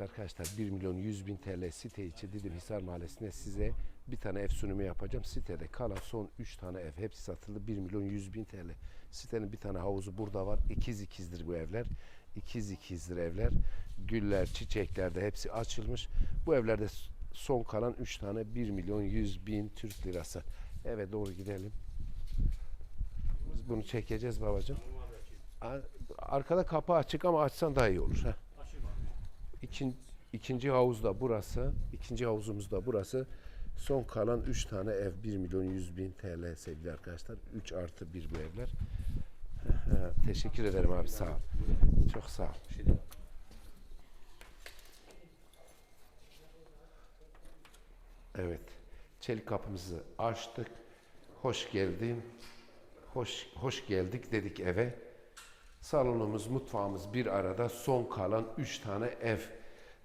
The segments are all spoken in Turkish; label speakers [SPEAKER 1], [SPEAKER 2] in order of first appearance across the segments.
[SPEAKER 1] Arkadaşlar 1 milyon 100 bin TL site içi Didim Hisar Mahallesi'nde size bir tane ev sunumu yapacağım. Sitede kalan son 3 tane ev. Hepsi satıldı 1 milyon 100 bin TL. Sitenin bir tane havuzu burada var. İkiz ikizdir bu evler. İkiz ikizdir evler. Güller, çiçekler de hepsi açılmış. Bu evlerde son kalan 3 tane 1 milyon 100 bin Türk lirası. Eve doğru gidelim. Biz bunu çekeceğiz babacığım. Arkada kapı açık ama açsan daha iyi olur. Heh. İkin, ikinci havuz da burası. İkinci havuzumuz da burası. Son kalan 3 tane ev 1 milyon 100 bin TL sevgili arkadaşlar. 3 artı 1 bu evler. Teşekkür ederim abi sağ ol. Çok sağ ol. Evet. Çelik kapımızı açtık. Hoş geldin. Hoş hoş geldik dedik eve. Salonumuz, mutfağımız bir arada son kalan 3 tane ev.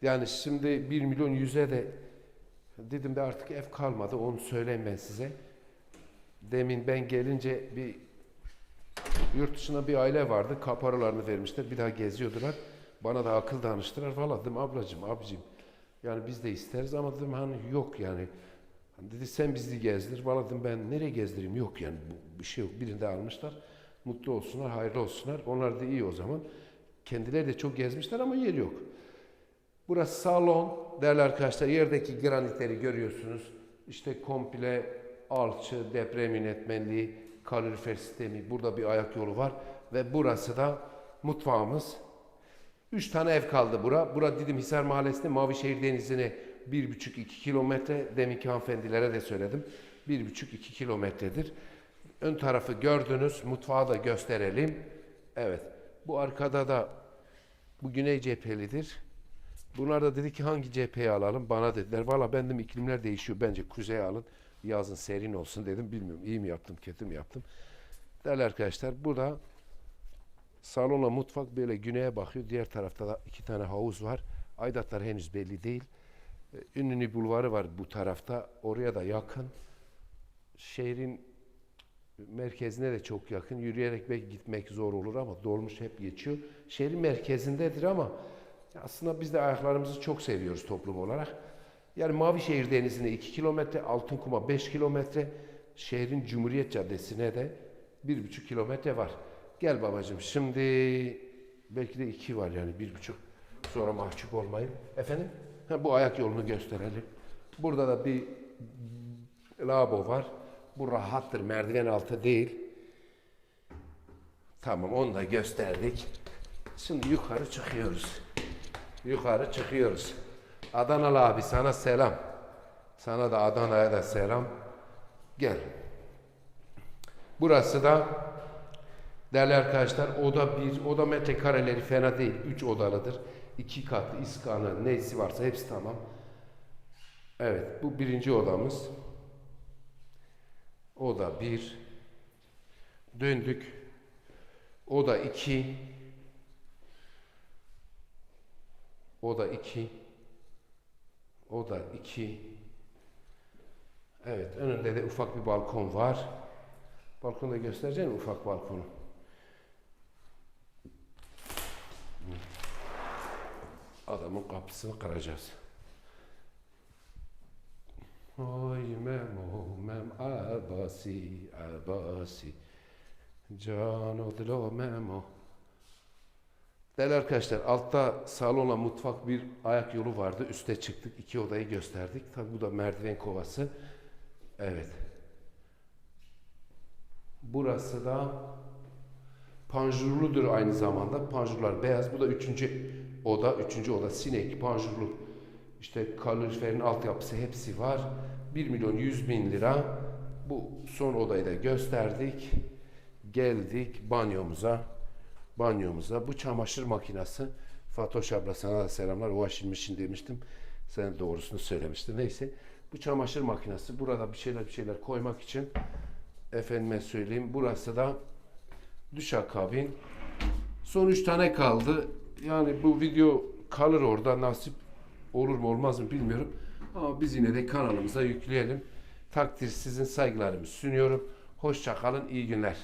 [SPEAKER 1] Yani şimdi 1 milyon 100'e de dedim de artık ev kalmadı onu söyleyeyim ben size. Demin ben gelince bir yurt dışında bir aile vardı. Kaparolarını vermişler. Bir daha geziyordular. Bana da akıl danıştılar. Valla dedim ablacığım, abicim. Yani biz de isteriz ama dedim hani yok yani. Hani dedi sen bizi gezdir. Valla dedim ben nereye gezdireyim? Yok yani bir şey yok. Birini de almışlar. Mutlu olsunlar, hayırlı olsunlar. Onlar da iyi o zaman. Kendileri de çok gezmişler ama yer yok. Burası salon. Değerli arkadaşlar yerdeki granitleri görüyorsunuz. İşte komple alçı, deprem yönetmenliği, kalorifer sistemi. Burada bir ayak yolu var. Ve burası da mutfağımız. Üç tane ev kaldı bura. Bura Didim Hisar Mahallesi'nde Mavişehir Denizi'ne bir buçuk iki kilometre. Deminki hanımefendilere de söyledim. Bir buçuk iki kilometredir. Ön tarafı gördünüz. Mutfağı da gösterelim. Evet. Bu arkada da bu güney cephelidir. Bunlar da dedi ki hangi cepheyi alalım? Bana dediler. Valla bendim iklimler değişiyor. Bence kuzeye alın. Yazın serin olsun dedim. Bilmiyorum iyi mi yaptım, kötü mü yaptım. Değerli arkadaşlar burada salonla mutfak böyle güneye bakıyor. Diğer tarafta da iki tane havuz var. Aidatlar henüz belli değil. Ee, Ünlü bulvarı var bu tarafta. Oraya da yakın. Şehrin merkezine de çok yakın. Yürüyerek belki gitmek zor olur ama dolmuş hep geçiyor. Şehrin merkezindedir ama aslında biz de ayaklarımızı çok seviyoruz toplum olarak. Yani Mavişehir Denizi'ne 2 kilometre, Altınkum'a 5 kilometre, şehrin Cumhuriyet Caddesi'ne de 1,5 kilometre var. Gel babacığım şimdi belki de 2 var yani 1,5 sonra mahcup olmayın. Efendim ha, bu ayak yolunu gösterelim. Burada da bir lavabo var. Bu rahattır merdiven altı değil. Tamam onu da gösterdik. Şimdi yukarı çıkıyoruz. Yukarı çıkıyoruz. Adanalı abi sana selam. Sana da Adana'ya da selam. Gel. Burası da değerli arkadaşlar oda bir, oda metrekareleri fena değil. Üç odalıdır. İki katlı, iskanı, neysi varsa hepsi tamam. Evet bu birinci odamız. Oda bir. Döndük. Oda iki. Oda 2. Oda 2. Evet, önünde de ufak bir balkon var. Balkonu da göstereceğim ufak balkonu? Adamın kapısını kıracağız. Oy memo mem abasi abasi Can odlo memo Değerli arkadaşlar altta salonla mutfak bir ayak yolu vardı. Üste çıktık. iki odayı gösterdik. Tabi bu da merdiven kovası. Evet. Burası da panjurludur aynı zamanda. Panjurlar beyaz. Bu da üçüncü oda. Üçüncü oda sinek panjurlu. İşte kaloriferin altyapısı hepsi var. 1 milyon 100 bin lira. Bu son odayı da gösterdik. Geldik banyomuza banyomuza. Bu çamaşır makinesi. Fatoş abla sana da selamlar. O aşılmışın demiştim. Sen doğrusunu söylemiştin. Neyse. Bu çamaşır makinesi. Burada bir şeyler bir şeyler koymak için efendime söyleyeyim. Burası da duşakabin. Son üç tane kaldı. Yani bu video kalır orada. Nasip olur mu olmaz mı bilmiyorum. Ama biz yine de kanalımıza yükleyelim. Takdir sizin saygılarımı sunuyorum. Hoşça kalın. iyi günler.